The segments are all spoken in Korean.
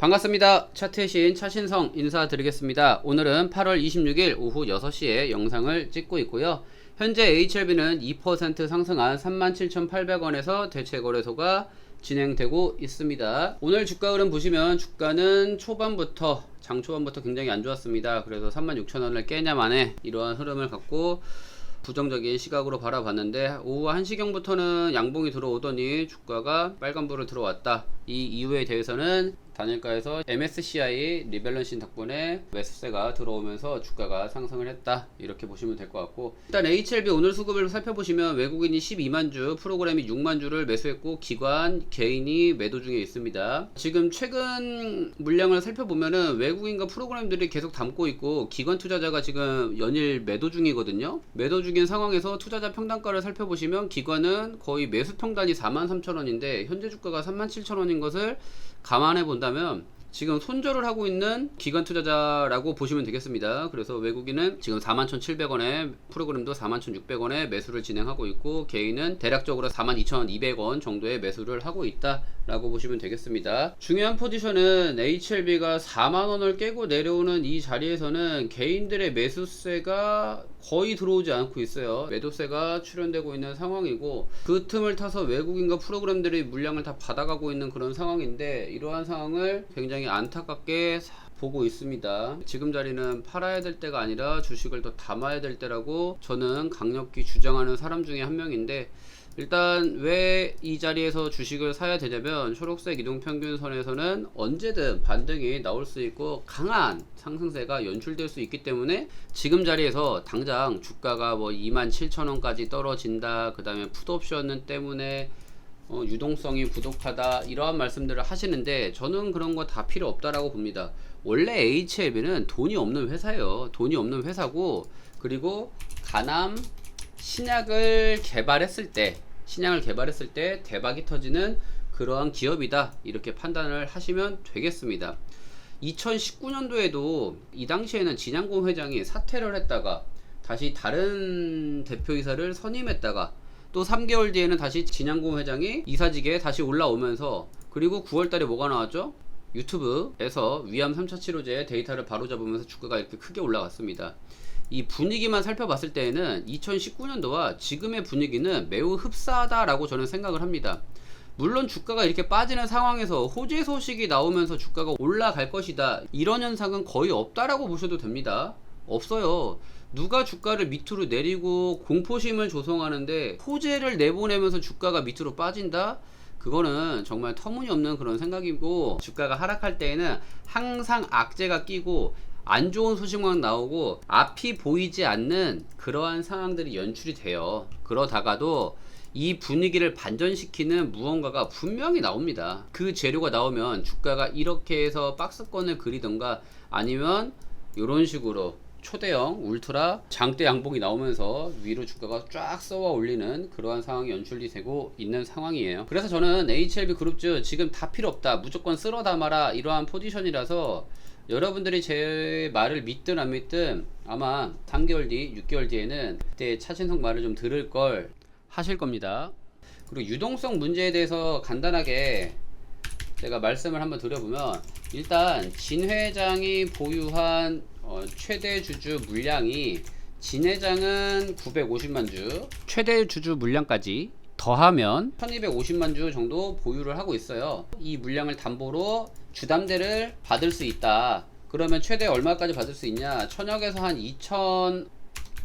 반갑습니다. 차트의 신 차신성 인사드리겠습니다. 오늘은 8월 26일 오후 6시에 영상을 찍고 있고요. 현재 HLB는 2% 상승한 37,800원에서 대체 거래소가 진행되고 있습니다. 오늘 주가 흐름 보시면 주가는 초반부터 장 초반부터 굉장히 안 좋았습니다. 그래서 36,000원을 깨냐 만에 이러한 흐름을 갖고 부정적인 시각으로 바라봤는데 오후 1시경부터는 양봉이 들어오더니 주가가 빨간불을 들어왔다. 이 이유에 대해서는 단일가에서 MSCI 리밸런싱 덕분에 매수세가 들어오면서 주가가 상승을 했다. 이렇게 보시면 될 것 같고 일단 HLB 오늘 수급을 살펴보시면 외국인이 12만 주, 프로그램이 6만 주를 매수했고 기관, 개인이 매도 중에 있습니다. 지금 최근 물량을 살펴보면은 외국인과 프로그램들이 계속 담고 있고 기관 투자자가 지금 연일 매도 중이거든요. 매도 중인 상황에서 투자자 평단가를 살펴보시면 기관은 거의 매수 평단이 43,000원인데 현재 주가가 37,000원인 것을 감안해 본다 면 지금 손절을 하고 있는 기관 투자자라고 보시면 되겠습니다. 그래서 외국인은 지금 41,700원에 프로그램도 41,600원에 매수를 진행하고 있고 개인은 대략적으로 42,200원 정도의 매수를 하고 있다라고 보시면 되겠습니다. 중요한 포지션은 HLB가 4만 원을 깨고 내려오는 이 자리에서는 개인들의 매수세가 거의 들어오지 않고 있어요. 매도세가 출현되고 있는 상황이고 그 틈을 타서 외국인과 프로그램들이 물량을 다 받아가고 있는 그런 상황인데 이러한 상황을 굉장히 안타깝게 사- 보고 있습니다. 지금 자리는 팔아야 될 때가 아니라 주식을 더 담아야 될 때라고 저는 강력히 주장하는 사람 중에 한 명인데 일단 왜 이 자리에서 주식을 사야 되냐면 초록색 이동평균선에서는 언제든 반등이 나올 수 있고 강한 상승세가 연출될 수 있기 때문에 지금 자리에서 당장 주가가 뭐 27,000원까지 떨어진다 그 다음에 풋옵션 때문에 어, 유동성이 부족하다 이러한 말씀들을 하시는데 저는 그런 거 다 필요 없다라고 봅니다. 원래 HLB는 돈이 없는 회사예요. 돈이 없는 회사고 그리고 가남 신약을 개발했을 때 신약을 개발했을 때 대박이 터지는 그러한 기업이다 이렇게 판단을 하시면 되겠습니다. 2019년도에도 이 당시에는 진양공 회장이 사퇴를 했다가 다시 다른 대표이사를 선임했다가 또 3개월 뒤에는 다시 진양공 회장이 이사직에 다시 올라오면서 그리고 9월 달에 뭐가 나왔죠? 유튜브에서 위암 3차 치료제 데이터를 바로잡으면서 주가가 이렇게 크게 올라갔습니다. 이 분위기만 살펴봤을 때에는 2019년도와 지금의 분위기는 매우 흡사하다라고 저는 생각을 합니다. 물론 주가가 이렇게 빠지는 상황에서 호재 소식이 나오면서 주가가 올라갈 것이다. 이런 현상은 거의 없다라고 보셔도 됩니다. 없어요. 누가 주가를 밑으로 내리고 공포심을 조성하는데 호재를 내보내면서 주가가 밑으로 빠진다? 그거는 정말 터무니없는 그런 생각이고 주가가 하락할 때에는 항상 악재가 끼고 안 좋은 소식만 나오고 앞이 보이지 않는 그러한 상황들이 연출이 돼요. 그러다가도 이 분위기를 반전시키는 무언가가 분명히 나옵니다. 그 재료가 나오면 주가가 이렇게 해서 박스권을 그리던가 아니면 이런 식으로 초대형 울트라 장대 양봉이 나오면서 위로 주가가 쫙 쏘아 올리는 그러한 상황이 연출이 되고 있는 상황이에요. 그래서 저는 HLB 그룹주 지금 다 필요 없다. 무조건 쓸어 담아라. 이러한 포지션이라서 여러분들이 제 말을 믿든 안 믿든 아마 3개월 뒤, 6개월 뒤에는 그때 차진성 말을 좀 들을 걸 하실 겁니다. 그리고 유동성 문제에 대해서 간단하게 제가 말씀을 한번 드려보면 일단 진 회장이 보유한 어, 최대 주주 물량이 진 회장은 950만 주 최대 주주 물량까지 더하면 1250만 주 정도 보유를 하고 있어요. 이 물량을 담보로 주담대를 받을 수 있다. 그러면 최대 얼마까지 받을 수 있냐? 천억에서 한 2천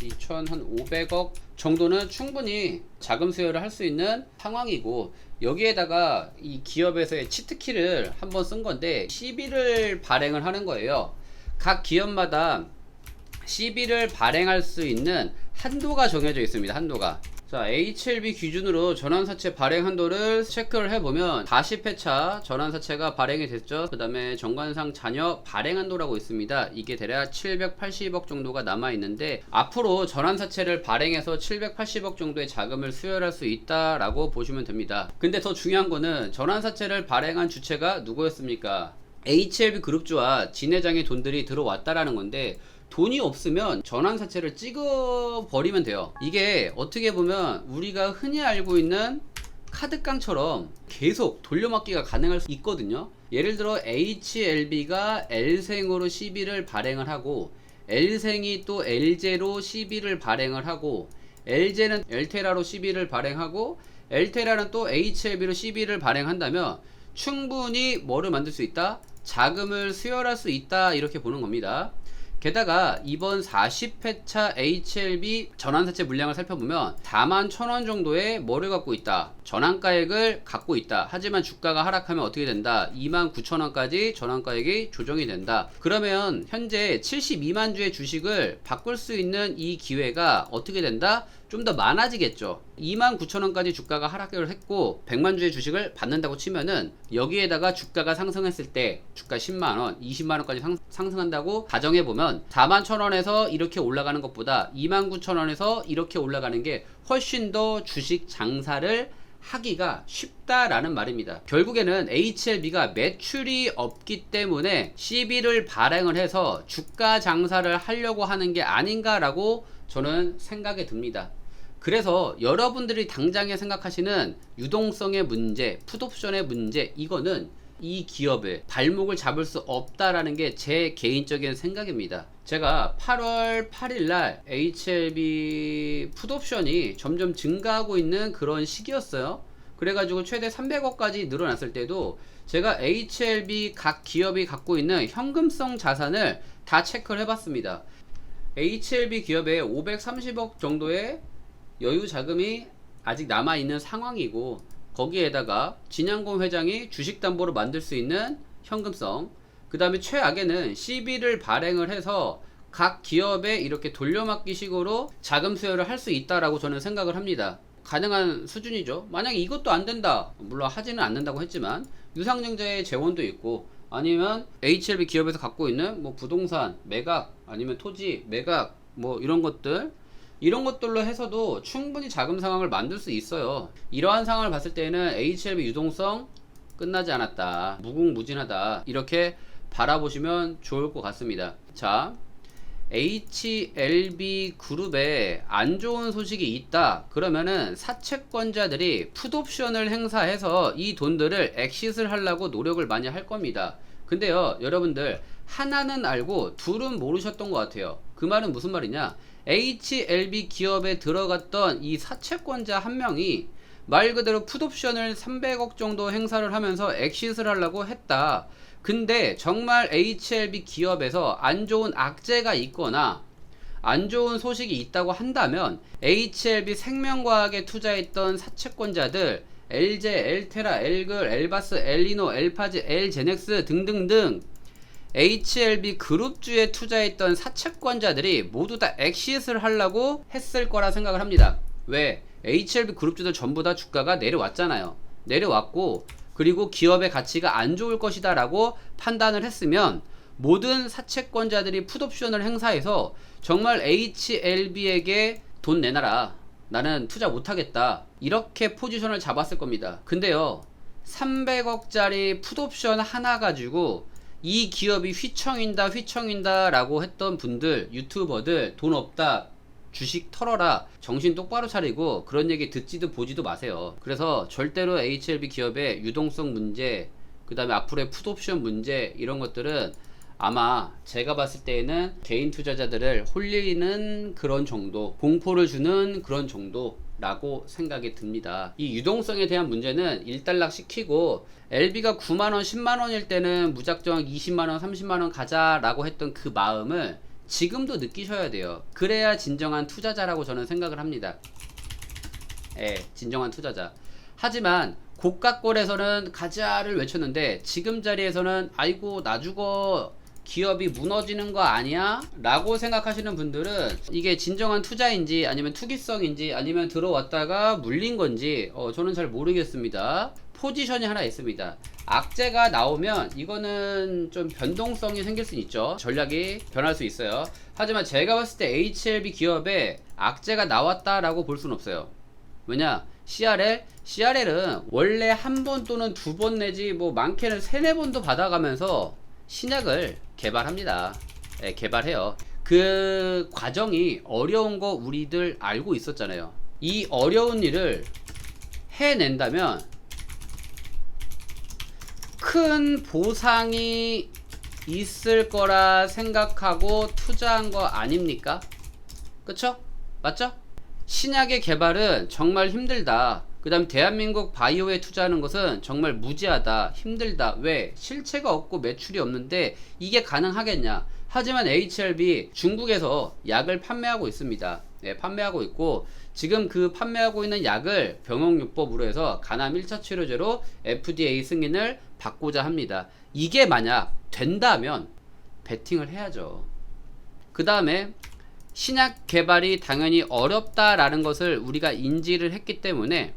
2천 한 500억 정도는 충분히 자금 수여를 할 수 있는 상황이고 여기에다가 이 기업에서의 치트키를 한번 쓴 건데 CB를 발행을 하는 거예요. 각 기업마다 CB를 발행할 수 있는 한도가 정해져 있습니다. 한도가. 자, HLB 기준으로 전환사채 발행 한도를 체크를 해보면 40회차 전환사채가 발행이 됐죠. 그 다음에 정관상 자녀 발행 한도라고 있습니다. 이게 대략 780억 정도가 남아있는데 앞으로 전환사채를 발행해서 780억 정도의 자금을 수혈할 수 있다라고 보시면 됩니다. 근데 더 중요한 거는 전환사채를 발행한 주체가 누구였습니까? HLB 그룹주와 진회장의 돈들이 들어왔다라는 건데 돈이 없으면 전환사채를 찍어 버리면 돼요. 이게 어떻게 보면 우리가 흔히 알고 있는 카드깡처럼 계속 돌려막기가 가능할 수 있거든요. 예를 들어 HLB가 L생으로 시비를 발행을 하고 L생이 또 LJ로 시비를 발행을 하고 LJ는 엘테라로 시비를 발행하고 엘테라는 또 HLB로 시비를 발행한다면 충분히 뭐를 만들 수 있다? 자금을 수혈할 수 있다 이렇게 보는 겁니다. 게다가 이번 40회차 HLB 전환사채 물량을 살펴보면 4만 1000원 정도의 뭐를 갖고 있다. 전환가액을 갖고 있다. 하지만 주가가 하락하면 어떻게 된다? 2만 9천원까지 전환가액이 조정이 된다. 그러면 현재 72만 주의 주식을 바꿀 수 있는 이 기회가 어떻게 된다? 좀 더 많아지겠죠. 2만 9천원까지 주가가 하락을 했고 100만 주의 주식을 받는다고 치면은 여기에다가 주가가 상승했을 때 주가 10만 원, 20만 원까지 상, 상승한다고 가정해 보면 4만 1천원에서 이렇게 올라가는 것보다 2만 9천원에서 이렇게 올라가는 게 훨씬 더 주식 장사를 하기가 쉽다라는 말입니다. 결국에는 HLB가 매출이 없기 때문에 CB를 발행을 해서 주가 장사를 하려고 하는 게 아닌가라고 저는 생각이 듭니다. 그래서 여러분들이 당장에 생각하시는 유동성의 문제, 풋옵션의 문제, 이거는 이 기업의 발목을 잡을 수 없다라는 게 제 개인적인 생각입니다. 제가 8월 8일 날 HLB 풋옵션이 점점 증가하고 있는 그런 시기였어요. 그래가지고 최대 300억까지 늘어났을 때도 제가 HLB 각 기업이 갖고 있는 현금성 자산을 다 체크를 해봤습니다. HLB 기업에 530억 정도의 여유 자금이 아직 남아 있는 상황이고 거기에다가 진양공 회장이 주식 담보로 만들 수 있는 현금성 그 다음에 최악에는 CB를 발행을 해서 각 기업에 이렇게 돌려막기 식으로 자금 수혈을 할수 있다라고 저는 생각을 합니다. 가능한 수준이죠. 만약에 이것도 안 된다. 물론 하지는 않는다고 했지만 유상증자의 재원도 있고 아니면 HLB 기업에서 갖고 있는 뭐 부동산, 매각 아니면 토지, 매각 뭐 이런 것들 이런 것들로 해서도 충분히 자금 상황을 만들 수 있어요. 이러한 상황을 봤을 때는 HLB 유동성 끝나지 않았다. 무궁무진하다. 이렇게 바라보시면 좋을 것 같습니다. 자, HLB 그룹에 안 좋은 소식이 있다. 그러면은 사채권자들이 풋옵션을 행사해서 이 돈들을 엑시스를 하려고 노력을 많이 할 겁니다. 근데요, 여러분들 하나는 알고 둘은 모르셨던 것 같아요. 그 말은 무슨 말이냐? HLB 기업에 들어갔던 이 사채권자 한 명이 말 그대로 풋옵션을 300억 정도 행사를 하면서 엑시스를 하려고 했다. 근데 정말 HLB 기업에서 안 좋은 악재가 있거나 안 좋은 소식이 있다고 한다면 HLB 생명과학에 투자했던 사채권자들 LJ, 엘테라, 엘글, 엘바스, 엘리노, 엘파즈, 엘제넥스 등등등 HLB 그룹주에 투자했던 사채권자들이 모두 다 엑시스를 하려고 했을 거라 생각을 합니다. 왜? HLB 그룹주들 전부 다 주가가 내려왔잖아요. 내려왔고 그리고 기업의 가치가 안 좋을 것이다 라고 판단을 했으면 모든 사채권자들이 풋옵션을 행사해서 정말 HLB에게 돈 내놔라. 나는 투자 못하겠다. 이렇게 포지션을 잡았을 겁니다. 근데요. 300억짜리 풋옵션 하나 가지고 이 기업이 휘청인다 휘청인다 라고 했던 분들 유튜버들 돈 없다 주식 털어라 정신 똑바로 차리고 그런 얘기 듣지도 보지도 마세요. 그래서 절대로 HLB 기업의 유동성 문제 그 다음에 앞으로의 풋옵션 문제 이런 것들은 아마 제가 봤을 때에는 개인 투자자들을 홀리는 그런 정도 공포를 주는 그런 정도 라고 생각이 듭니다. 이 유동성에 대한 문제는 일단락 시키고 LB가 9만원, 10만원일 때는 무작정 20만원, 30만원 가자라고 했던 그 마음을 지금도 느끼셔야 돼요. 그래야 진정한 투자자라고 저는 생각을 합니다. 예, 진정한 투자자. 하지만 고가골에서는 가자를 외쳤는데 지금 자리에서는 아이고 나 죽어 기업이 무너지는 거 아니야? 라고 생각하시는 분들은 이게 진정한 투자인지 아니면 투기성인지 아니면 들어왔다가 물린 건지 어, 저는 잘 모르겠습니다. 포지션이 하나 있습니다. 악재가 나오면 이거는 좀 변동성이 생길 수 있죠. 전략이 변할 수 있어요. 하지만 제가 봤을 때 HLB 기업에 악재가 나왔다라고 볼 수는 없어요. 왜냐? CRL? CRL은 원래 한 번 또는 두 번 내지 뭐 많게는 세네 번도 받아가면서 신약을 개발합니다. 예, 개발해요. 그 과정이 어려운 거 우리들 알고 있었잖아요. 이 어려운 일을 해낸다면 큰 보상이 있을 거라 생각하고 투자한 거 아닙니까? 그쵸? 맞죠? 신약의 개발은 정말 힘들다. 그 다음 대한민국 바이오에 투자하는 것은 정말 무지하다. 힘들다. 왜? 실체가 없고 매출이 없는데 이게 가능하겠냐? 하지만 HLB 중국에서 약을 판매하고 있습니다. 네, 판매하고 있고 지금 그 판매하고 있는 약을 병용요법으로 해서 간암 1차 치료제로 FDA 승인을 받고자 합니다. 이게 만약 된다면 베팅을 해야죠. 그 다음에 신약 개발이 당연히 어렵다라는 것을 우리가 인지를 했기 때문에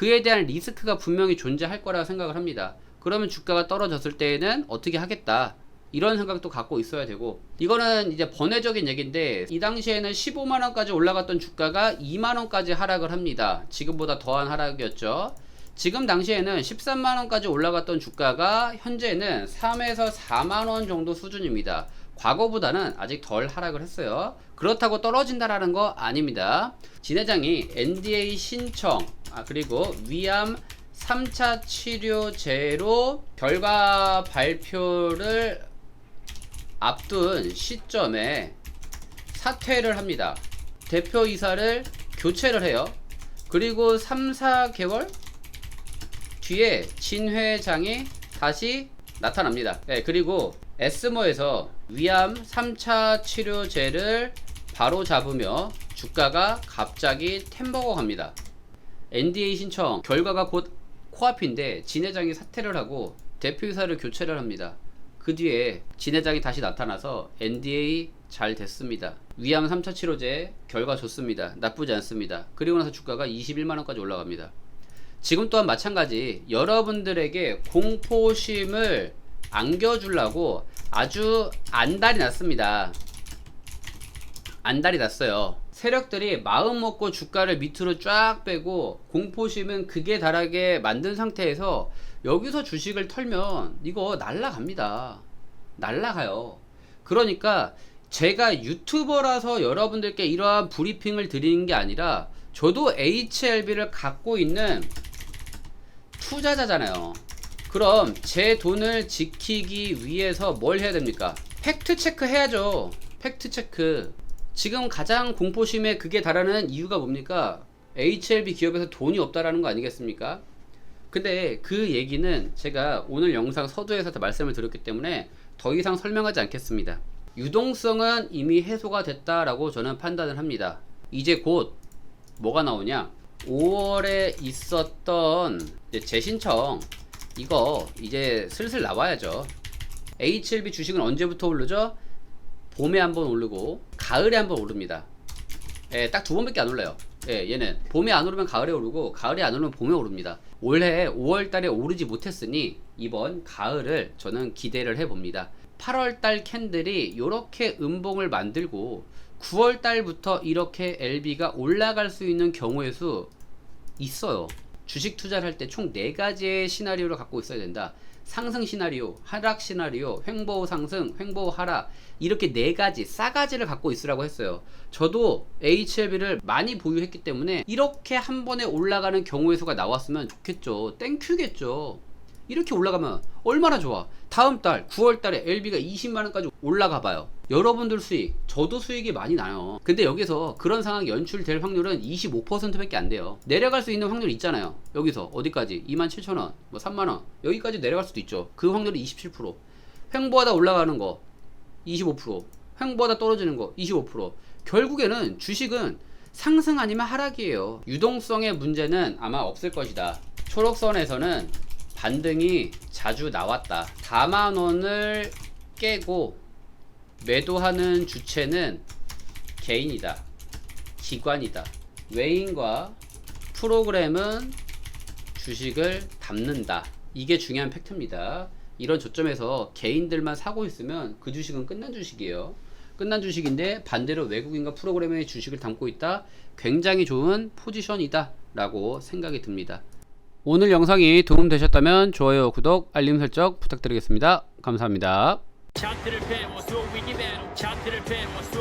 그에 대한 리스크가 분명히 존재할 거라고 생각을 합니다. 그러면 주가가 떨어졌을 때에는 어떻게 하겠다. 이런 생각도 갖고 있어야 되고 이거는 이제 번외적인 얘기인데 이 당시에는 15만 원까지 올라갔던 주가가 2만 원까지 하락을 합니다. 지금보다 더한 하락이었죠. 지금 당시에는 13만 원까지 올라갔던 주가가 현재는 3에서 4만 원 정도 수준입니다. 과거보다는 아직 덜 하락을 했어요. 그렇다고 떨어진다라는 거 아닙니다. 진 회장이 NDA 신청, 아, 그리고 위암 3차 치료제로 결과 발표를 앞둔 시점에 사퇴를 합니다. 대표이사를 교체를 해요. 그리고 3, 4개월 뒤에 진 회장이 다시 나타납니다. 네, 그리고 에스모에서 위암 3차 치료제를 바로 잡으며 주가가 갑자기 템버거 갑니다. NDA 신청 결과가 곧 코앞인데 진 회장이 사퇴를 하고 대표이사를 교체를 합니다. 그 뒤에 진 회장이 다시 나타나서 NDA 잘 됐습니다. 위암 3차 치료제 결과 좋습니다. 나쁘지 않습니다. 그리고 나서 주가가 21만원까지 올라갑니다. 지금 또한 마찬가지 여러분들에게 공포심을 안겨주려고 아주 안달이 났습니다. 안달이 났어요. 세력들이 마음 먹고 주가를 밑으로 쫙 빼고 공포심은 극에 달하게 만든 상태에서 여기서 주식을 털면 이거 날라갑니다. 날라가요. 그러니까 제가 유튜버라서 여러분들께 이러한 브리핑을 드리는 게 아니라 저도 HLB를 갖고 있는 투자자잖아요. 그럼 제 돈을 지키기 위해서 뭘 해야 됩니까? 팩트 체크 해야죠. 팩트 체크. 지금 가장 공포심에 그게 달하는 이유가 뭡니까? HLB 기업에서 돈이 없다라는 거 아니겠습니까? 근데 그 얘기는 제가 오늘 영상 서두에서 다 말씀을 드렸기 때문에 더 이상 설명하지 않겠습니다. 유동성은 이미 해소가 됐다라고 저는 판단을 합니다. 이제 곧 뭐가 나오냐? 5월에 있었던 재신청 이거 이제 슬슬 나와야죠. HLB 주식은 언제부터 오르죠? 봄에 한번 오르고 가을에 한번 오릅니다. 예, 딱 두 번밖에 안 올라요. 예, 얘는 봄에 안 오르면 가을에 오르고 가을에 안 오르면 봄에 오릅니다. 올해 5월 달에 오르지 못했으니 이번 가을을 저는 기대를 해 봅니다. 8월 달 캔들이 이렇게 음봉을 만들고 9월 달부터 이렇게 LB가 올라갈 수 있는 경우의 수 있어요. 주식 투자를 할 때총 4가지의 시나리오를 갖고 있어야 된다. 상승 시나리오, 하락 시나리오, 횡보 상승, 횡보 하락 이렇게 네 가지 싸가지를 갖고 있으라고 했어요. 저도 HLB를 많이 보유했기 때문에 이렇게 한 번에 올라가는 경우의 수가 나왔으면 좋겠죠. 땡큐겠죠. 이렇게 올라가면 얼마나 좋아. 다음 달 9월 달에 LB가 20만 원까지 올라가 봐요. 여러분들 수익, 저도 수익이 많이 나요. 근데 여기서 그런 상황이 연출될 확률은 25%밖에 안 돼요. 내려갈 수 있는 확률이 있잖아요. 여기서 어디까지? 27,000원, 뭐 3만 원. 여기까지 내려갈 수도 있죠. 그 확률이 27%. 횡보하다 올라가는 거 25%. 횡보하다 떨어지는 거 25%. 결국에는 주식은 상승 아니면 하락이에요. 유동성의 문제는 아마 없을 것이다. 초록선에서는 반등이 자주 나왔다. 4만 원을 깨고 매도하는 주체는 개인이다. 기관이다. 외인과 프로그램은 주식을 담는다. 이게 중요한 팩트입니다. 이런 저점에서 개인들만 사고 있으면 그 주식은 끝난 주식이에요. 끝난 주식인데 반대로 외국인과 프로그램의 주식을 담고 있다. 굉장히 좋은 포지션이다. 라고 생각이 듭니다. 오늘 영상이 도움되셨다면 좋아요, 구독, 알림 설정 부탁드리겠습니다. 감사합니다. 차트를 배워 쏘 위기 배로 차트를 배워 쏘